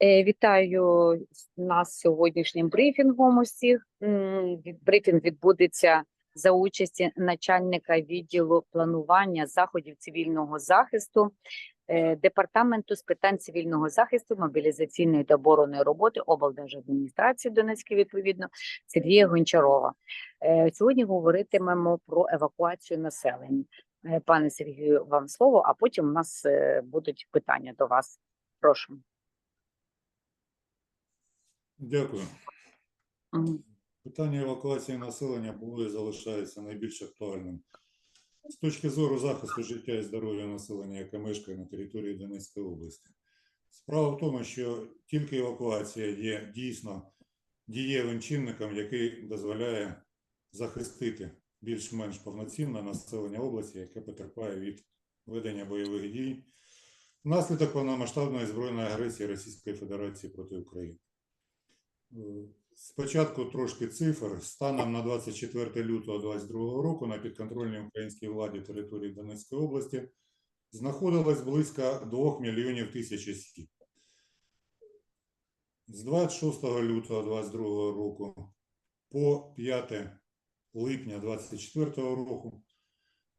Е, Вітаю нас сьогоднішнім брифінгом усіх. Брифінг відбудеться за участі начальника відділу планування заходів цивільного захисту е, департаменту з питань цивільного захисту, мобілізаційної та оборонної роботи облдержадміністрації Донецької, відповідно, Сергія Гончарова. Е, Сьогодні говоритимемо про евакуацію населення. Пане Сергію, вам слово, а потім у нас будуть питання до вас. Прошу. Дякую. Питання евакуації населення було і залишається найбільш актуальним. З точки зору захисту життя і здоров'я населення, яке мешкає на території Донецької області. Справа в тому, що тільки евакуація є дійсно дієвим чинником, який дозволяє захистити більш-менш повноцінне населення області, яке потерпає від ведення бойових дій внаслідок повномасштабної збройної агресії Російської Федерації проти України. Спочатку трошки цифр. Станом на 24 лютого 2022 року на підконтрольній українській владі території Донецької області знаходилось близько 2 мільйонів тисяч осіб. З 26 лютого 2022 року по 5 липня 2024 року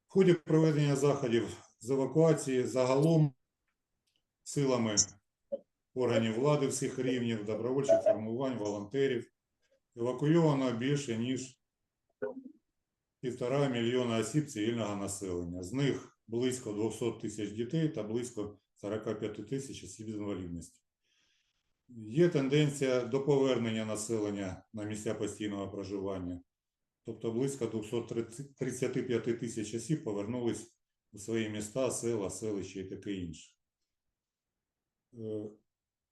в ході проведення заходів з евакуації загалом силами органів влади всіх рівнів, добровольчих формувань, волонтерів. Евакуйовано більше, ніж півтора мільйона осіб цивільного населення. З них близько 200 тисяч дітей та близько 45 тисяч осіб з інвалідністю. Є тенденція до повернення населення на місця постійного проживання. Тобто близько 235 тисяч осіб повернулись у свої міста, села, селища і таке інше.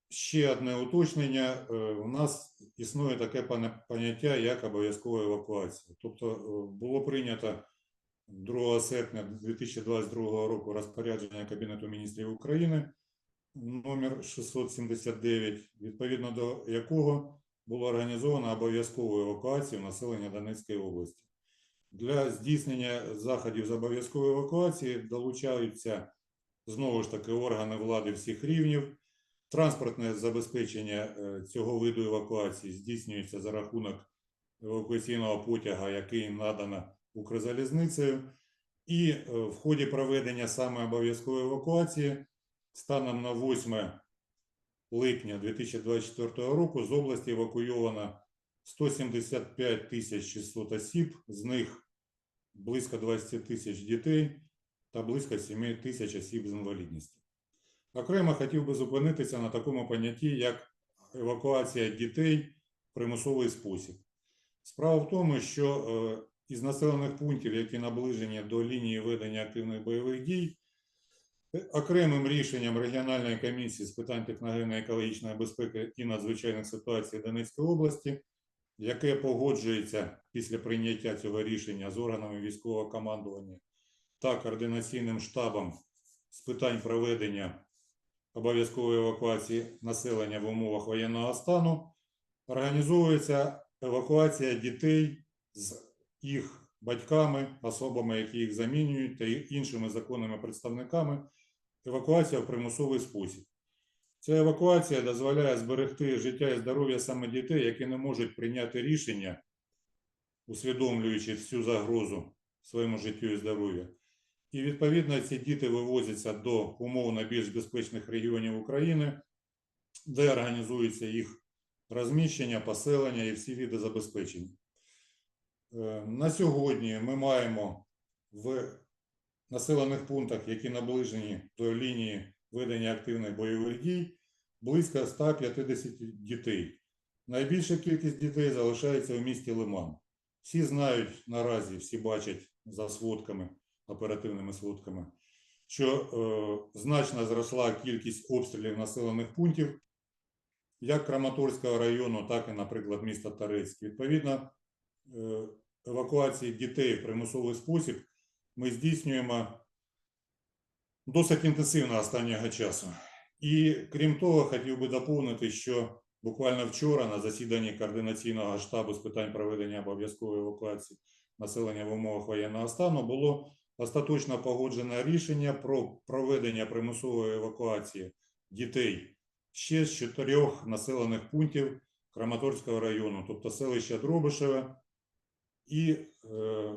Ще одне уточнення. Е, У нас існує таке поняття, як обов'язкова евакуація. Тобто е, було прийнято 2 серпня 2022 року розпорядження Кабінету міністрів України номер 679, відповідно до якого було організовано обов'язкову евакуацію населення Донецької області. Для здійснення заходів з обов'язкової евакуації долучаються знову ж таки органи влади всіх рівнів. Транспортне забезпечення е, цього виду евакуації здійснюється за рахунок евакуаційного потяга, який надано Укрзалізницею. І е, в ході проведення саме обов'язкової евакуації станом на 8 липня 2024 року з області евакуйовано 175 тисяч 600 осіб, з них близько 20 тисяч дітей та близько 7 тисяч осіб з інвалідністю. Окремо хотів би зупинитися на такому понятті, як евакуація дітей в примусовий спосіб. Справа в тому, що е, із населених пунктів, які наближені до лінії ведення активних бойових дій, е, окремим рішенням регіональної комісії з питань техногенної екологічної безпеки і надзвичайних ситуацій Донецької області, яке погоджується після прийняття цього рішення з органами військового командування та координаційним штабом з питань проведення обов'язкової евакуації населення в умовах воєнного стану, організовується евакуація дітей з їх батьками, особами, які їх замінюють, та іншими законними представниками. Евакуація в примусовий спосіб. Ця евакуація дозволяє зберегти життя і здоров'я саме дітей, які не можуть прийняти рішення, усвідомлюючи всю загрозу своєму життю і здоров'ю. І відповідно ці діти вивозяться до умовно більш безпечних регіонів України, де організується їх розміщення, поселення і всі види забезпечення. Е, На сьогодні ми маємо в населених пунктах, які наближені до лінії ведення активних бойових дій, близько 150 дітей. Найбільша кількість дітей залишається в місті Лиман. Всі знають наразі, всі бачать за сводками оперативними сводками, що е, значно зросла кількість обстрілів населених пунктів як Краматорського району, так і, наприклад, міста Торецьк. Відповідно, е, евакуації дітей в примусовий спосіб ми здійснюємо досить інтенсивно останнього часу. І крім того, хотів би доповнити, що буквально вчора на засіданні координаційного штабу з питань проведення обов'язкової евакуації населення в умовах воєнного стану було остаточно погоджено рішення про проведення примусової евакуації дітей ще з чотирьох населених пунктів Краматорського району, тобто селища Дробишеве і е,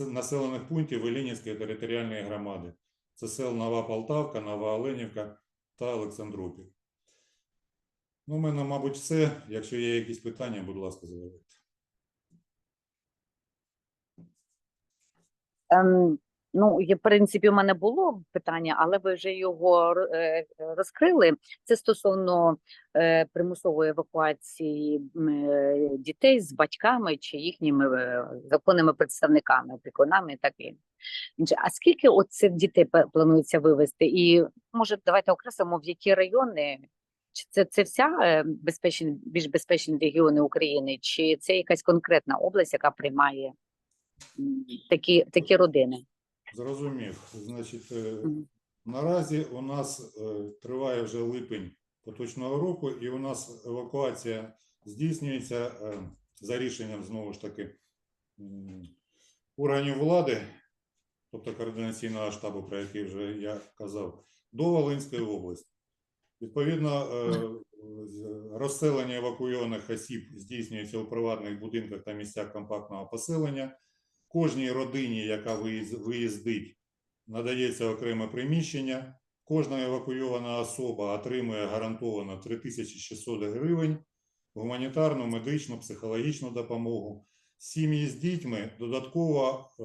населених пунктів Іллінівської територіальної громади. Це сел Нова Полтавка, Нова Оленівка та Олександропіль. Ну, у мене, мабуть, все. Якщо є якісь питання, будь ласка, задавайте. Ем, ну, в принципі, у мене було питання, але ви вже його е, розкрили. Це стосовно е, примусової евакуації е, дітей з батьками чи їхніми законними представниками, опікунами, і інше. А скільки цих дітей планується вивезти? І може, давайте окреслимо, в які райони? Чи це, це вся безпечні, більш безпечні регіони України, чи це якась конкретна область, яка приймає такі, такі родини? Зрозумів. Значить, е, наразі у нас е, триває вже липень поточного року, і у нас евакуація здійснюється е, за рішенням знову ж таки органів влади, тобто координаційного штабу, про який вже я казав, до Волинської області. Відповідно, розселення евакуйованих осіб здійснюється у приватних будинках та місцях компактного поселення. Кожній родині, яка виїздить, надається окреме приміщення. Кожна евакуйована особа отримує гарантовано 3600 гривень, гуманітарну, медичну, психологічну допомогу. Сім'ї з дітьми додатково е,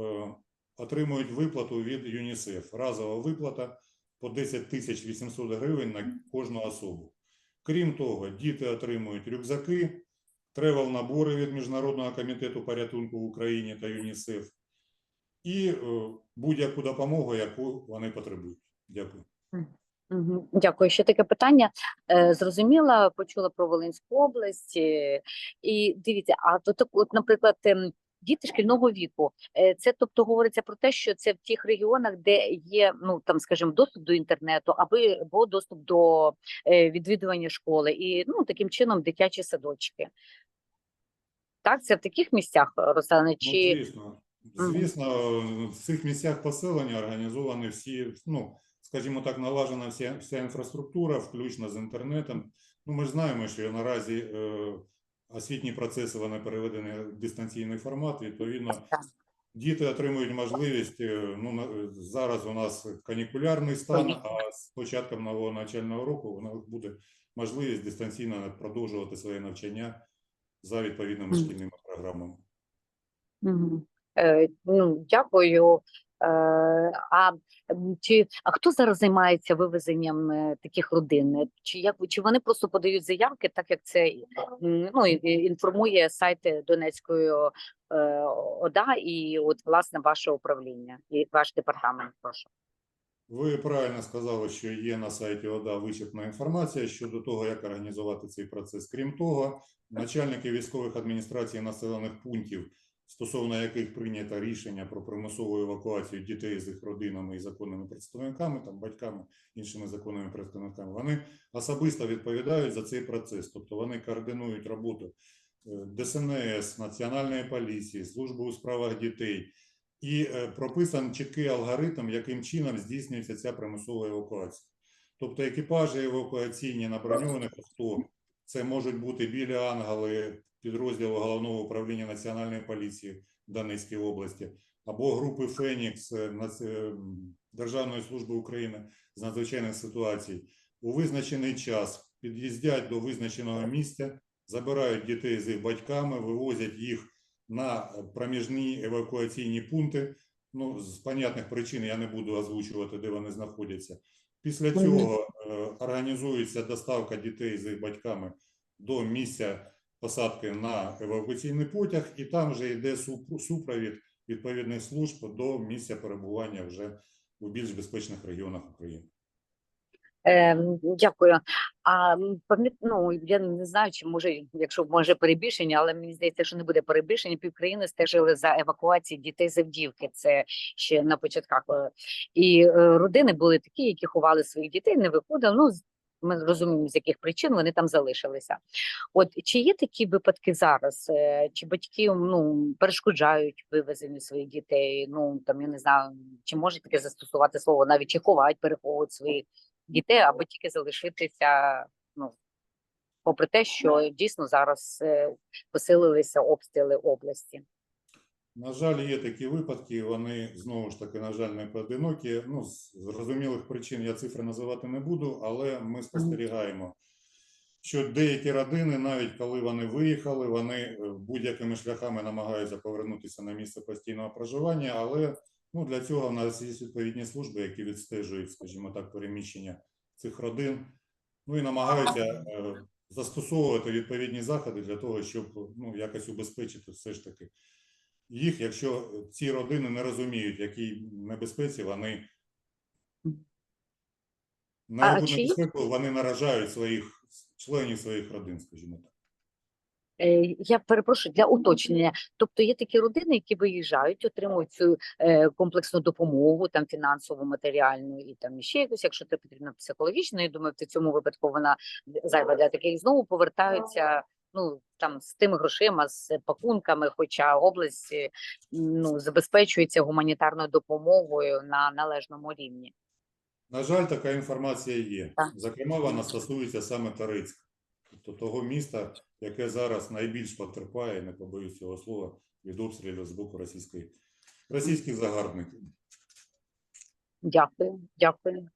отримують виплату від ЮНІСЕФ. Разова виплата по 10 тисяч 800 гривень на кожну особу. Крім того, діти отримують рюкзаки, тревел-набори від Міжнародного комітету порятунку в Україні та ЮНІСЕФ і е, будь-яку допомогу, яку вони потребують. Дякую. Дякую. Ще таке питання. Е, Зрозуміла, почула про Волинську область. е, І дивіться, а так, от, наприклад, ем, діти шкільного віку, е, це тобто говориться про те, що це в тих регіонах, де є, ну там, скажімо, доступ до інтернету, або доступ до е, відвідування школи, і ну таким чином дитячі садочки. Так, це в таких місцях розселені Ну, звісно, звісно, в цих місцях поселення організовані всі, ну, скажімо так, налажена вся, вся інфраструктура, включно з інтернетом. Ну, ми ж знаємо, що наразі е, освітні процеси вони переведені в дистанційний формат. Відповідно, діти отримують можливість. е, Ну, зараз у нас канікулярний стан, а з початком нового навчального року у буде можливість дистанційно продовжувати своє навчання за відповідними шкільними програмами. Е, ну, дякую. Е, а, чи, а хто зараз займається вивезенням е, таких родин? Чи, як, чи вони просто подають заявки, так як це ну, інформує сайт Донецької е, ОДА і от, власне, ваше управління і ваш департамент, прошу. Ви правильно сказали, що є на сайті ОДА вичерпна інформація щодо того, як організувати цей процес. Крім того, начальники військових адміністрацій населених пунктів, стосовно яких прийнято рішення про примусову евакуацію дітей з їх родинами і законними представниками, там батьками, іншими законними представниками, вони особисто відповідають за цей процес, тобто вони координують роботу е, ДСНС, Національної поліції, служби у справах дітей. І е, прописан чіткий алгоритм, яким чином здійснюється ця примусова евакуація. Тобто екіпажі евакуаційні на броньованих авто, це можуть бути білі ангели підрозділу головного управління Національної поліції в Донецькій області, або групи Фенікс е, Нац- е, м, Державної служби України з надзвичайних ситуацій. У визначений час під'їздять до визначеного місця, забирають дітей з їх батьками, вивозять їх на проміжні евакуаційні пункти. Ну, з понятних причин я не буду озвучувати, де вони знаходяться. Після цього е, організується доставка дітей з їх батьками до місця посадки на евакуаційний потяг, і там вже йде суп- супровід відповідних служб до місця перебування вже у більш безпечних регіонах України. Ем, Дякую. А пам'ят- ну, я не знаю, чи може, якщо може перебільшення, але мені здається, що не буде перебільшення. Півкраїни стежили за евакуацією дітей з Авдіївки. Це ще на початках. е, І е, родини були такі, які ховали своїх дітей, не виходили. Ну ми розуміємо, з яких причин вони там залишилися. От чи є такі випадки зараз? е, Чи батьки ну перешкоджають вивезенню своїх дітей? Ну там я не знаю, чи може таке застосувати слово, навіть чи ховають, переховують своїх дітей, або тільки залишитися Ну попри те, що дійсно зараз е, посилилися обстріли області. На жаль, є такі випадки, вони знову ж таки, на жаль, не поодинокі. Ну, з зрозумілих причин я цифри називати не буду, але ми спостерігаємо, що деякі родини, навіть коли вони виїхали, вони е, будь-якими шляхами намагаються повернутися на місце постійного проживання, але ну, для цього в нас є відповідні служби, які відстежують, скажімо так, переміщення цих родин, ну і намагаються е, застосовувати відповідні заходи для того, щоб ну, якось убезпечити все ж таки їх, якщо ці родини не розуміють, якій небезпеці вони на яку небезпеку вони наражають своїх членів своїх родин, скажімо так. Е, Я перепрошую для уточнення. Тобто є такі родини, які виїжджають, отримують цю е, комплексну допомогу, там фінансову, матеріальну і там ще якусь, якщо це потрібно психологічно. Я думаю, в цьому випадку вона зайва для таких. Знову повертаються. Ну там з тими грошима, з пакунками, хоча область е, ну забезпечується гуманітарною допомогою на належному рівні. На жаль, така інформація є. Так. Зокрема, вона стосується саме Тарицька, тобто того міста, яке зараз найбільш потерпає, не побоюсь цього слова, від обстрілів з боку російської російських загарбників. Дякую, дякую.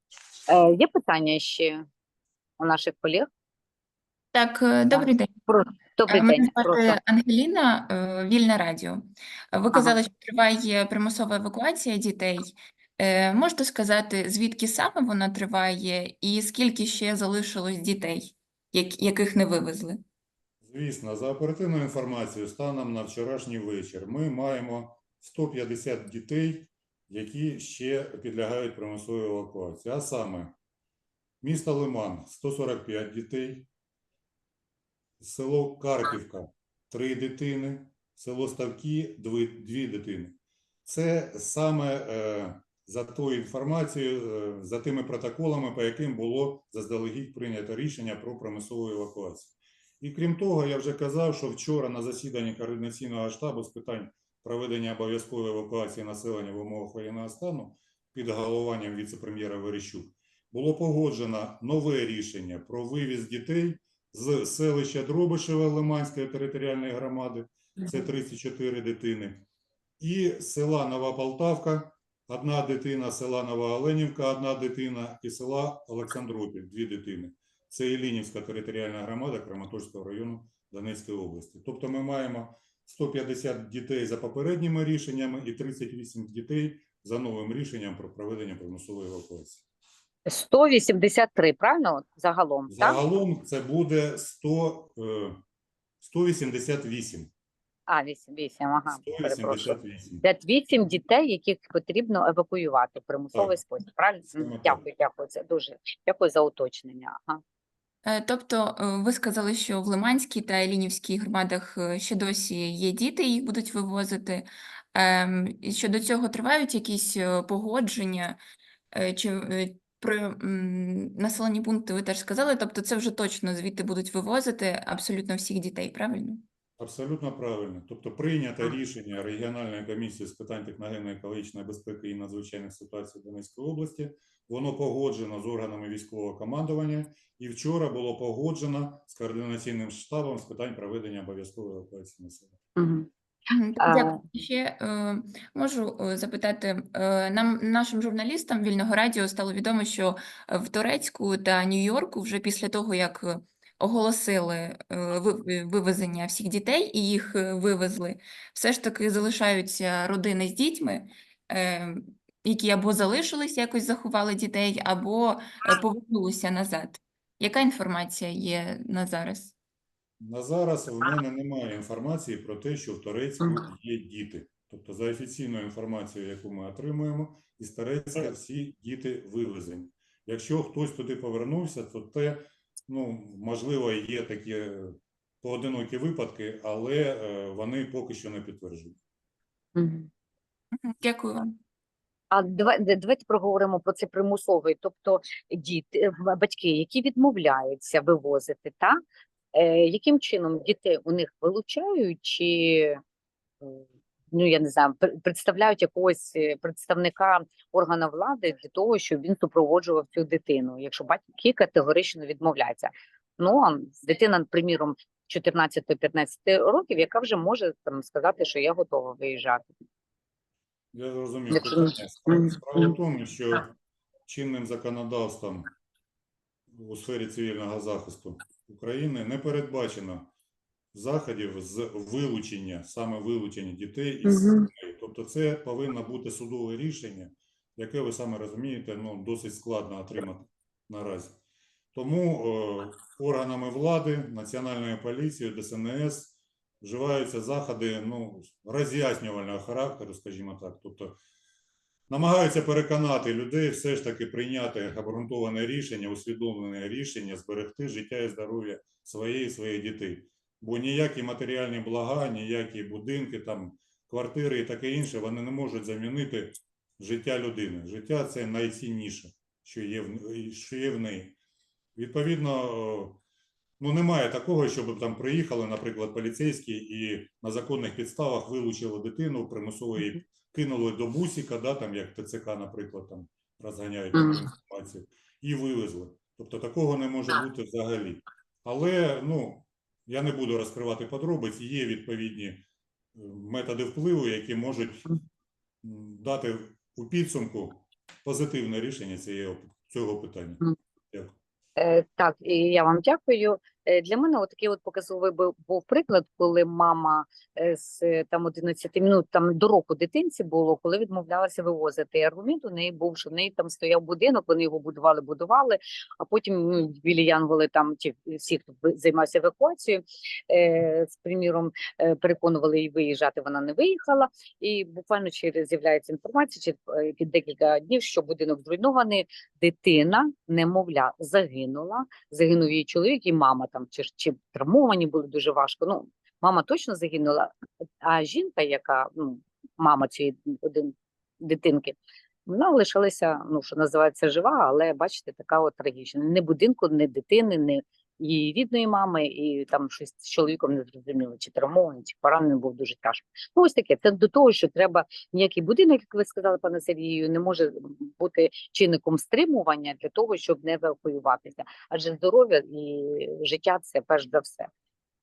Е, є питання ще у наших колег? Так, е, добрий день. Добрий Е, Мене день. звати Ангеліна, е, Вільне Радіо. Ви казали, що триває примусова евакуація дітей. Можете сказати, звідки саме вона триває і скільки ще залишилось дітей, яких не вивезли? Звісно, за оперативною інформацією, станом на вчорашній вечір, ми маємо 150 дітей, які ще підлягають примусовій евакуації. А саме місто Лиман 145 дітей, село Карпівка 3 дитини, село Ставки 2, дитини. Це саме е, за тою інформацією, е, за тими протоколами, по яким було заздалегідь прийнято рішення про примусову евакуацію. І крім того, я вже казав, що вчора на засіданні координаційного штабу з питань проведення обов'язкової евакуації населення в умовах воєнного стану під головуванням віце-прем'єра Верещук було погоджено нове рішення про вивіз дітей з селища Дробишеве Лиманської територіальної громади, це 34 дитини, і села Нова Полтавка, одна дитина, села Нова Оленівка, одна дитина, і села Олександропіль, дві дитини. Це Іллінівська територіальна громада Краматорського району Донецької області. Тобто ми маємо 150 дітей за попередніми рішеннями і 38 дітей за новим рішенням про проведення примусової евакуації. 183, правильно? От Загалом, так? Загалом це буде 100, е, 188. А, 8, 8, ага, перепрошую. 188. 8 дітей, яких потрібно евакуювати в примусовий Так. спосіб, правильно? Саме М, так. Дякую, дякую, це дуже, дякую за уточнення. Ага. Е, Тобто е, ви сказали, що в Лиманській та Іллінівській громадах е, ще досі є діти, їх будуть вивозити. Ем, і Щодо цього тривають якісь е, погодження е, чи е, про населені пункти ви теж сказали, тобто це вже точно звідти будуть вивозити абсолютно всіх дітей, правильно? Абсолютно правильно. Тобто прийнято рішення регіональної комісії з питань техногенної екологічної безпеки і надзвичайних ситуацій Донецької області. Воно погоджено з органами військового командування, і вчора було погоджено з координаційним штабом з питань проведення обов'язкової евакуації населення. Дякую. Ще е, можу е, запитати, е, нам, нашим журналістам Вільного радіо стало відомо, що в Турецьку та Нью-Йорку вже після того, як оголосили вивезення всіх дітей і їх вивезли, все ж таки залишаються родини з дітьми, е, які або залишились, якось заховали дітей, або повернулися назад. Яка інформація є на зараз? На зараз в мене немає інформації про те, що в Торецьку є діти. Тобто, за офіційною інформацією, яку ми отримуємо, із Торецька всі діти вивезені. Якщо хтось туди повернувся, то те, ну, можливо, є такі поодинокі випадки, але е, вони поки що не. Мгм, Дякую вам. А давайте проговоримо про це примусовий, тобто діти, е, батьки, які відмовляються вивозити, так? Е, яким чином дітей у них вилучають, чи ну я не знаю, представляють якогось е, представника органу влади для того, щоб він супроводжував цю дитину, якщо батьки категорично відмовляються. Ну, а дитина, приміром, 14-15 років, яка вже може там сказати, що я готова виїжджати. Я зрозумів Якщо-. Справа в тому, що чинним законодавством у сфері цивільного захисту України не передбачено заходів з вилучення, саме вилучення дітей із сімей. Тобто це повинно бути судове рішення, яке ви саме розумієте, ну досить складно отримати наразі. Тому е, органами влади, Національною поліцією, ДСНС вживаються заходи ну, роз'яснювального характеру, скажімо так. Тобто намагаються переконати людей все ж таки прийняти обґрунтоване рішення, усвідомлене рішення, зберегти життя і здоров'я своєї і своїх дітей. Бо ніякі матеріальні блага, ніякі будинки, там, квартири і таке інше, вони не можуть замінити життя людини. Життя це найцінніше, що є в, що є в неї. Відповідно, ну немає такого, щоб там приїхали, наприклад, поліцейські і на законних підставах вилучили дитину, примусово її кинули до бусіка, да, там як ТЦК, наприклад, там розганяють таку Мгм. інформацію, і вивезли. Тобто такого не може бути взагалі. Але ну я не буду розкривати подробиць. Є відповідні е, методи впливу, які можуть дати у підсумку позитивне рішення цієї, цього питання. Дякую. Е, Так, і я вам дякую. Е, Для мене от такий от показовий був, приклад, коли мама е, з е, там 11 минут там до року дитинці було, коли відмовлялася вивозити. Аргумент у неї був, що в неї там стояв будинок, вони його будували, будували, а потім ну, білі янголи там чи всі, хто займався евакуацією, е, з приміром е, переконували її виїжджати, вона не виїхала. І буквально через з'являється інформація, чи під декілька днів, що будинок зруйнований, дитина, немовля, загинула загинув її чоловік і мама там чи, чи травмовані були дуже важко. Ну, мама точно загинула, а жінка, яка ну, мама цієї один дитинки, вона лишилася, ну що називається, жива, але бачите, така от трагічна. Не будинку, не дитини, не її рідної мами, і там щось з чоловіком не зрозуміло, чи травмований, чи поранений був дуже тяжко. Ну, ось таке. Це до того, що треба ніякий будинок, як ви сказали, пане Сергію, не може бути чинником стримування для того, щоб не евакуюватися адже здоров'я і життя це перш за все.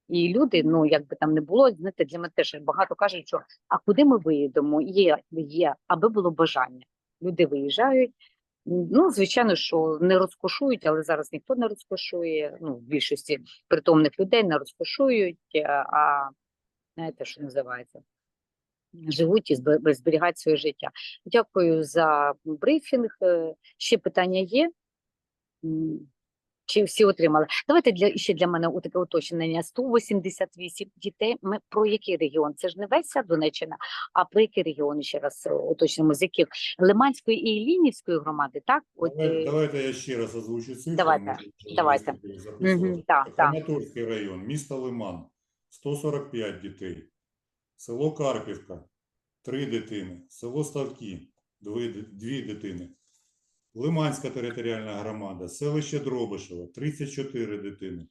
І люди, ну як би там не було, знаєте, для мене теж багато кажуть, що а куди ми виїдемо? Є, є, аби було бажання. Люди виїжджають. Ну, звичайно, що не розкошують, але зараз ніхто не розкошує. Ну, в більшості притомних людей не розкошують, а, а знаєте, що називається, живуть і зберігають своє життя. Дякую за брифінг. Е, Ще питання є? Чи всі отримали? Давайте для ще для мене таке уточнення. 188 дітей. Ми про який регіон? Це ж не весь Донеччина, а про який регіон ще раз е, уточнимо, з яких Лиманської і Іллінівської громади, так? От, е, Давайте я ще раз озвучу цифри. Давайте, давайте. Так, так. Район, місто Лиман, 145 дітей. Село Карпівка, 3 дитини. Село Ставки, 2 дитини. Лиманська територіальна громада, селище Дробишево, 34 дитини.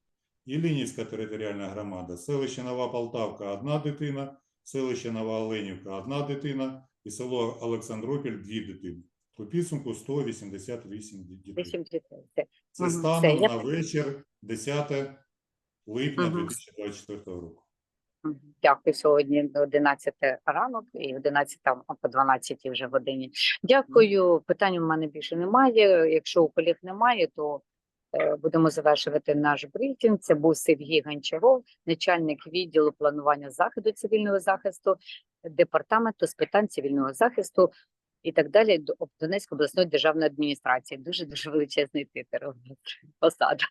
Іллінівська територіальна громада, селище Нова Полтавка, 1 дитина, селище Нова Оленівка, 1 дитина і село Олександропіль, 2 дитини. У підсумку 188 дітей. Це- станом на вечір 10 липня Мгм. 2024 року. Дякую сьогодні 11 ранок і 11 по 12 вже годині. Дякую. Питань у мене більше немає. Якщо у колег немає, то е, будемо завершувати наш брифінг. Це був Сергій Гончаров, начальник відділу планування заходу цивільного захисту департаменту з питань цивільного захисту і так далі до Донецької обласної державної адміністрації. Дуже дуже величезний титр посада.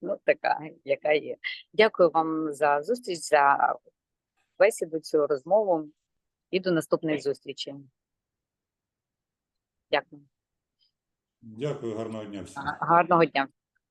Ну, така, яка є. Дякую вам за зустріч, за бесіду, цю розмову і до наступної зустрічі. Дякую. Дякую, гарного дня всім. Гарного дня.